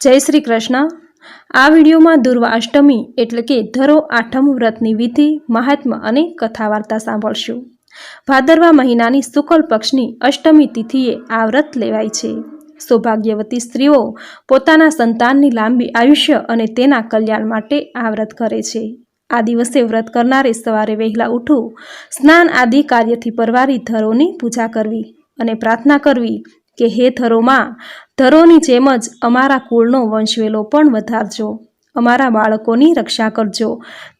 જય શ્રી કૃષ્ણ. આ વિડીયોમાં દુર્વા અષ્ટમી એટલે કે ધરો આઠમ વ્રતની વિધિ મહાત્મ્ય અને કથા વાર્તા સાંભળશું. ભાદરવા મહિનાની શુકલ પક્ષની અષ્ટમી તિથિએ આ વ્રત લેવાય છે. સૌભાગ્યવતી સ્ત્રીઓ પોતાના સંતાનની લાંબી આયુષ્ય અને તેના કલ્યાણ માટે આ વ્રત કરે છે. આ દિવસે વ્રત કરનારે સવારે વહેલા ઉઠવું સ્નાન આદિ કાર્યથી પરવારી ધરોની પૂજા કરવી અને પ્રાર્થના કરવી કે હે થરોમાં ધરોની જેમ જ અમારા કુળનો વંશવેલો પણ વધારજો. અમારા બાળકોની રક્ષા કરજો.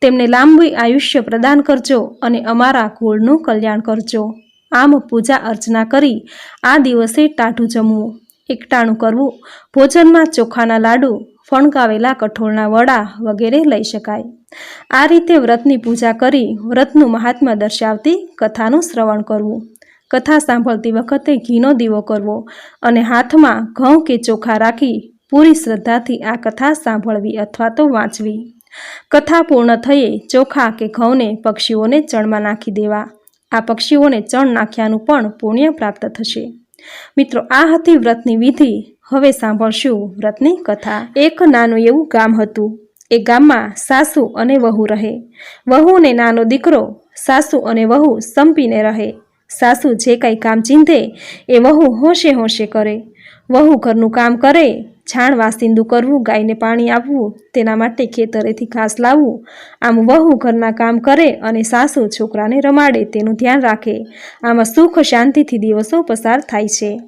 તેમને લાંબી આયુષ્ય પ્રદાન કરજો અને અમારા કુળનું કલ્યાણ કરજો. આમ પૂજા અર્ચના કરી આ દિવસે ટાઢું જમવું, એકટાણું કરવું, ભોજનમાં ચોખાના લાડુ ફણકાવેલા કઠોળના વડા વગેરે લઈ શકાય. આ રીતે વ્રતની પૂજા કરી વ્રતનું મહાત્મા દર્શાવતી કથાનું શ્રવણ કરવું. કથા સાંભળતી વખતે ઘીનો દીવો કરવો અને હાથમાં ઘઉં કે ચોખા રાખી પૂરી શ્રદ્ધાથી આ કથા સાંભળવી અથવા તો વાંચવી. કથા પૂર્ણ થયે ચોખા કે ઘઉંને પક્ષીઓને ચણમાં નાખી દેવા. આ પક્ષીઓને ચણ નાખ્યાનું પણ પુણ્ય પ્રાપ્ત થશે. મિત્રો, આ હતી વ્રતની વિધિ. હવે સાંભળશું વ્રતની કથા. એક નાનું એવું ગામ હતું. એ ગામમાં સાસુ અને વહુ રહે. વહુ ને નાનો દીકરો, સાસુ અને વહુ સંપીને રહે. સાસુ જે કાંઈ કામ ચીંધે, એ વહુ હોંશે હોંશે કરે. વહુ ઘરનું કામ કરે છાણ વાસિંદુ કરવું, ગાયને પાણી આપવું, તેના માટે ખેતરેથી ઘાસ લાવવું. આમ વહુ ઘરના કામ કરે અને સાસુ છોકરાને રમાડે, તેનું ધ્યાન રાખે. આમાં સુખ શાંતિથી દિવસો પસાર થાય છે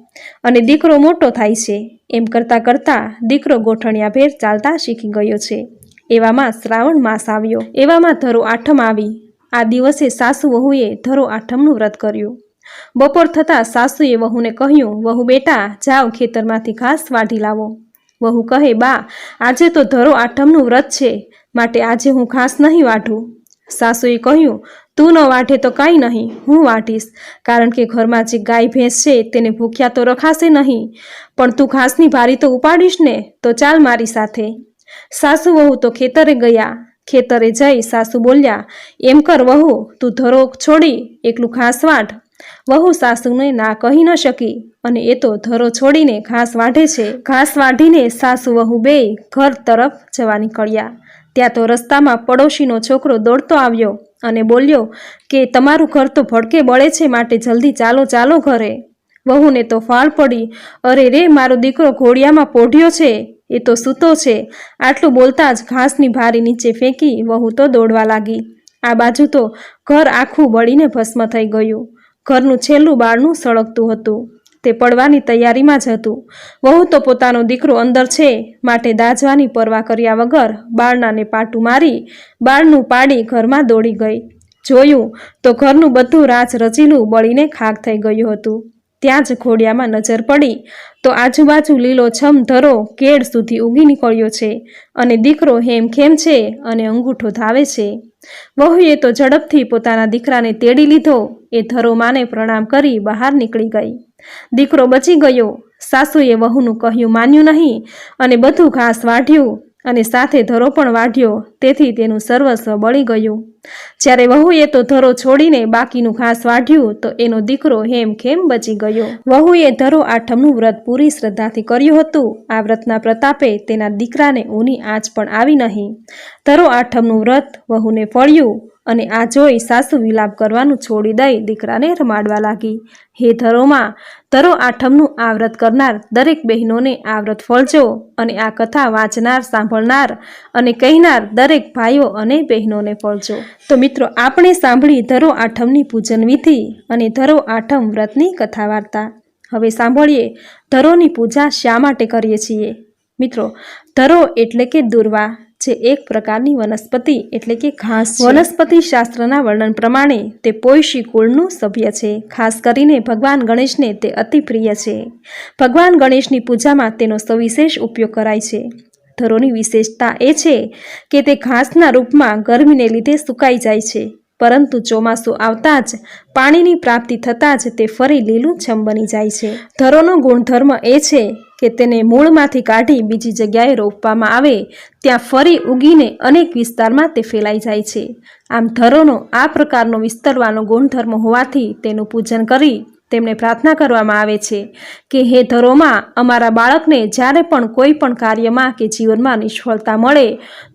અને દીકરો મોટો થાય છે. એમ કરતાં કરતાં દીકરો ગોઠણિયા ભેર ચાલતા શીખી ગયો છે. એવામાં શ્રાવણ માસ આવ્યો. એવામાં ધરો આઠમ આવી. આ દિવસે સાસુ વહુએ ધરો આઠમનું વ્રત કર્યું. બપોર થતાં સાસુએ વહુને કહ્યું, વહુ બેટા, જાઓ ખેતરમાંથી ઘાસ વાઢી લાવો. વહુ કહે, બા, આજે તો ધરો આઠમનું વ્રત છે, માટે આજે હું ઘાસ નહીં વાઢું. સાસુએ કહ્યું, તું ન વાઢે તો કાંઈ નહીં, હું વાઢીશ, કારણ કે ઘરમાં જે ગાય ભેંસ છે તેને ભૂખ્યા તો રખાશે નહીં, પણ તું ઘાસની ભારી તો ઉપાડીશ ને, તો ચાલ મારી સાથે. સાસુ વહુ તો ખેતરે ગયા ખેતરે જઈ સાસુ બોલ્યા, એમ કર વહુ, તું ધરો છોડી, એકલું ઘાસ વાઢ. વહુ સાસુને ના કહી ન શકી અને એ તો ધરો છોડીને ઘાસ વાઢે છે. ઘાસ વાઢીને સાસુ વહુ બે ઘર તરફ જવા નીકળ્યા. ત્યાં તો રસ્તામાં પડોશીનો છોકરો દોડતો આવ્યો અને બોલ્યો, કે તમારું ઘર તો ભડકે બળે છે, માટે જલ્દી ચાલો ચાલો ઘરે. વહુને તો ફાળ પડી, અરે રે, મારો દીકરો ઘોડિયામાં પોઢ્યો છે. એ તો સૂતો છે. આટલું બોલતા જ ઘાસની ભારી નીચે ફેંકી વહુ તો દોડવા લાગી. આ બાજુ તો ઘર આખું બળીને ભસ્મ થઈ ગયું. ઘરનું છેલ્લું બાળનું સળગતું હતું. તે પડવાની તૈયારીમાં જ હતું. વહુ તો પોતાનો દીકરો અંદર છે, માટે દાજવાની પરવા કર્યા વગર બાળનાને પાટું મારી બાળનું પાડી ઘરમાં દોડી ગઈ. જોયું તો ઘરનું બધું રાચ રચીલું બળીને ખાક થઈ ગયું હતું. ત્યાં જ ઘોડિયામાં નજર પડી. તો આજુબાજુ લીલો છમ ધરો કેળ સુધી ઉગી નીકળ્યો છે અને દીકરો હેમખેમ છે અને અંગૂઠો ધાવે છે. વહુએ તો ઝડપથી પોતાના દીકરાને તેડી લીધો. એ ધરો માને પ્રણામ કરી બહાર નીકળી ગઈ. દીકરો બચી ગયો. સાસુએ વહુનું કહ્યું માન્યું નહીં અને બધું ઘાસ વાઢ્યું. અને સાથે ધરો પણ વાઢ્યો. તેથી તેનું સર્વસ્વ બળી ગયું. જ્યારે વહુએ તો ધરો છોડીને બાકીનું ઘાસ વાઢ્યું, તો એનો દીકરો હેમખેમ બચી ગયો. વહુએ ધરો આઠમનું વ્રત પૂરી શ્રદ્ધાથી કર્યું હતું. આ વ્રતના પ્રતાપે તેના દીકરાને ઊની આંચ પણ આવી નહીં. ધરો આઠમનું વ્રત વહુને ફળ્યું. અને આ જોઈ સાસુ વિલાપ કરવાનું છોડી દઈ દીકરાને રમાડવા લાગી. હે ધરોમાં, ધરો આઠમનું આ વ્રત કરનાર દરેક બહેનોને આ વ્રત ફળજો અને આ કથા વાંચનાર, સાંભળનાર અને કહેનાર દરેક ભાઈઓ અને બહેનોને ફળજો. તો મિત્રો, આપણે સાંભળી ધરો આઠમની પૂજન વિધિ અને ધરો આઠમ વ્રતની કથા વાર્તા. હવે સાંભળીએ ધરોની પૂજા શા માટે કરીએ છીએ. મિત્રો, ધરો એટલે કે દુર્વા. જે એક પ્રકારની વનસ્પતિ એટલે કે ઘાસ. વનસ્પતિ શાસ્ત્રના વર્ણન પ્રમાણે તે પોયશી કુળનું સભ્ય છે. ખાસ કરીને ભગવાન ગણેશને તે અતિ પ્રિય છે. ભગવાન ગણેશની પૂજામાં તેનો સવિશેષ ઉપયોગ કરાય છે. ધરોની વિશેષતા એ છે કે તે ઘાસના રૂપમાં ગરમીને લીધે સુકાઈ જાય છે. પરંતુ ચોમાસું આવતા જ પાણીની પ્રાપ્તિ થતાં જ તે ફરી લીલું છમ બની જાય છે. ધરોનો ગુણધર્મ એ છે કે તેને મૂળમાંથી કાઢી બીજી જગ્યાએ રોપવામાં આવે, ત્યાં ફરી ઉગીને અનેક વિસ્તારમાં તે ફેલાઈ જાય છે. આમ ધરોનો આ પ્રકારનો વિસ્તરવાનો ગુણધર્મ હોવાથી તેનું પૂજન કરી તેમને પ્રાર્થના કરવામાં આવે છે કે હે ધરોમાં, અમારા બાળકને જ્યારે પણ કોઈ પણ કાર્યમાં કે જીવનમાં નિષ્ફળતા મળે,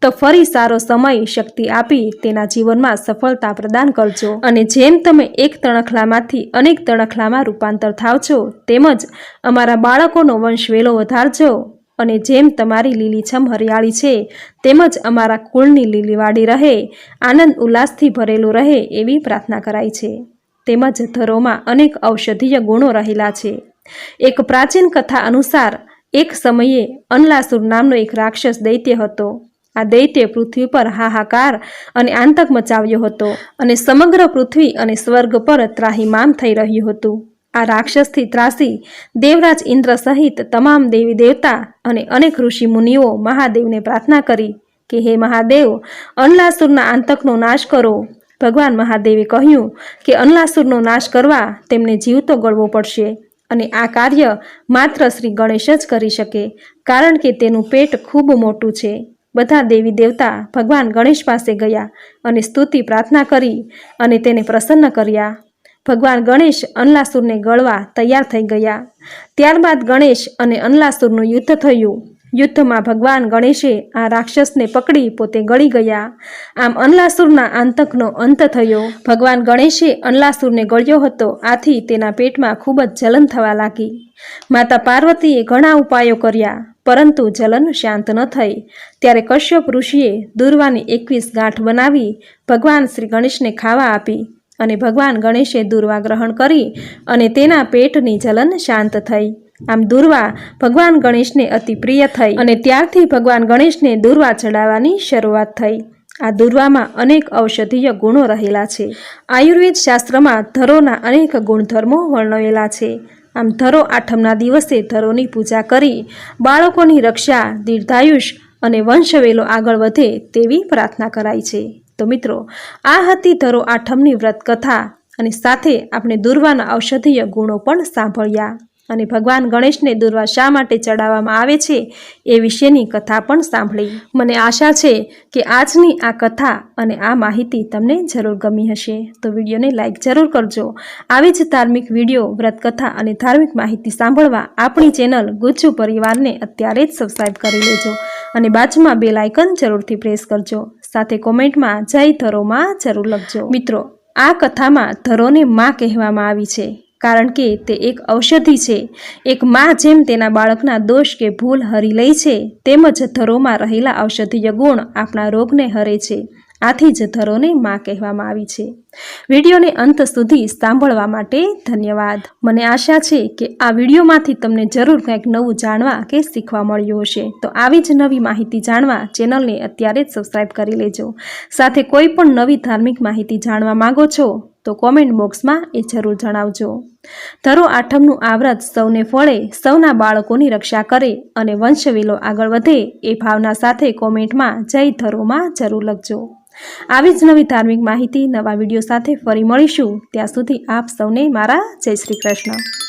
તો ફરી સારો સમય, શક્તિ આપી તેના જીવનમાં સફળતા પ્રદાન કરજો. અને જેમ તમે એક તણખલામાંથી અનેક તણખલામાં રૂપાંતર થાવ છો, તેમજ અમારા બાળકોનો વંશ વેલો વધારજો. અને જેમ તમારી લીલીછમ હરિયાળી છે, તેમજ અમારા કુળની લીલીવાડી રહે, આનંદ ઉલ્લાસથી ભરેલું રહે એવી પ્રાર્થના કરાય છે. તેમજ ધરોમાં અનેક ઔષધીય ગુણો રહેલા છે. એક પ્રાચીન કથા અનુસાર, એક સમયે અનલાસુર નામનો એક રાક્ષસ દૈત્ય હતો. આ દૈત્ય પૃથ્વી પર હાહાકાર અને આંતક મચાવ્યો હતો અને સમગ્ર પૃથ્વી અને સ્વર્ગ પર ત્રાહિમામ થઈ રહ્યું હતું. આ રાક્ષસથી ત્રાસી દેવરાજ ઇન્દ્ર સહિત તમામ દેવી દેવતા અને અનેક ઋષિ મુનિઓ મહાદેવને પ્રાર્થના કરી કે, હે મહાદેવ, અનલાસુરના આંતકનો નાશ કરો. ભગવાન મહાદેવે કહ્યું કે અનલાસુરનો નાશ કરવા તેમને જીવતો ગળવો પડશે અને આ કાર્ય માત્ર શ્રી ગણેશ જ કરી શકે, કારણ કે તેનું પેટ ખૂબ મોટું છે. બધા દેવી દેવતા ભગવાન ગણેશ પાસે ગયા અને સ્તુતિ પ્રાર્થના કરી અને તેને પ્રસન્ન કર્યા. ભગવાન ગણેશ અનલાસુરને ગળવા તૈયાર થઈ ગયા. ત્યારબાદ ગણેશ અને અનલાસુરનું યુદ્ધ થયું. યુદ્ધમાં ભગવાન ગણેશે આ રાક્ષસને પકડી પોતે ગળી ગયા. આમ અનલાસુરના આંતકનો અંત થયો. ભગવાન ગણેશે અનલાસુરને ગળ્યો હતો. આથી તેના પેટમાં ખૂબ જ જલન થવા લાગી. માતા પાર્વતીએ ઘણા ઉપાયો કર્યા, પરંતુ જલન શાંત ન થઈ. ત્યારે કશ્યપ ઋષિએ દુર્વાની એકવીસ ગાંઠ બનાવી ભગવાન શ્રી ગણેશને ખાવા આપી અને ભગવાન ગણેશે દુર્વા ગ્રહણ કરી અને તેના પેટની જલન શાંત થઈ. આમ દુર્વા ભગવાન ગણેશને અતિ પ્રિય થઈ અને ત્યારથી ભગવાન ગણેશને દુર્વા ચડાવવાની શરૂઆત થઈ. આ દુર્વામાં અનેક ઔષધીય ગુણો રહેલા છે. આયુર્વેદ શાસ્ત્રમાં ધરોના અનેક ગુણધર્મો વર્ણવેલા છે. આમ ધરો આઠમના દિવસે ધરોની પૂજા કરી, બાળકોની રક્ષા, દીર્ઘાયુષ અને વંશવેલો આગળ વધે તેવી પ્રાર્થના કરાય છે. તો મિત્રો, આ હતી ધરો આઠમની વ્રત કથા અને સાથે આપણે દુર્વાના ઔષધીય ગુણો પણ સાંભળ્યા. અને ભગવાન ગણેશને દુર્વા શા માટે ચડાવવામાં આવે છે એ વિશેની કથા પણ સાંભળી. મને આશા છે કે આજની આ કથા અને આ માહિતી તમને જરૂર ગમી હશે. તો વિડીયોને લાઇક જરૂર કરજો. આવી જ ધાર્મિક વીડિયો, વ્રતકથા અને ધાર્મિક માહિતી સાંભળવા આપણી ચેનલ ગુજ્જુ પરિવારને અત્યારે જ સબસ્ક્રાઈબ કરી લેજો અને બાજુમાં બે લાઇકન જરૂરથી પ્રેસ કરજો. સાથે કોમેન્ટમાં જય ધરોમાં જરૂર લખજો. મિત્રો, આ કથામાં ધરોને માં કહેવામાં આવી છે. કારણ કે તે એક ઔષધિ છે. એક માં જેમ તેના બાળકના દોષ કે ભૂલ હરી લે છે, તેમજ ધરોમાં રહેલા ઔષધીય ગુણ આપણા રોગને હરે છે. આથી જ ધરોને માં કહેવામાં આવી છે. વિડીયોને અંત સુધી સાંભળવા માટે ધન્યવાદ. મને આશા છે કે આ વિડીયોમાંથી તમને જરૂર કંઈક નવું જાણવા કે શીખવા મળ્યું હશે. તો આવી જ નવી માહિતી જાણવા ચેનલને અત્યારે જ સબસ્ક્રાઈબ કરી લેજો. સાથે કોઈ પણ નવી ધાર્મિક માહિતી જાણવા માંગો છો તો કોમેન્ટ બોક્સમાં એ જરૂર જણાવજો. ધરો આઠમનું આ વ્રત સૌને ફળે, સૌના બાળકોની રક્ષા કરે અને વંશવેલો આગળ વધે, એ ભાવના સાથે કોમેન્ટમાં જય ધરોમાં જરૂર લખજો. આવી જ નવી ધાર્મિક માહિતી, નવા વીડિયો સાથે ફરી મળીશું. ત્યાં સુધી આપ સૌને મારા જય શ્રી કૃષ્ણ.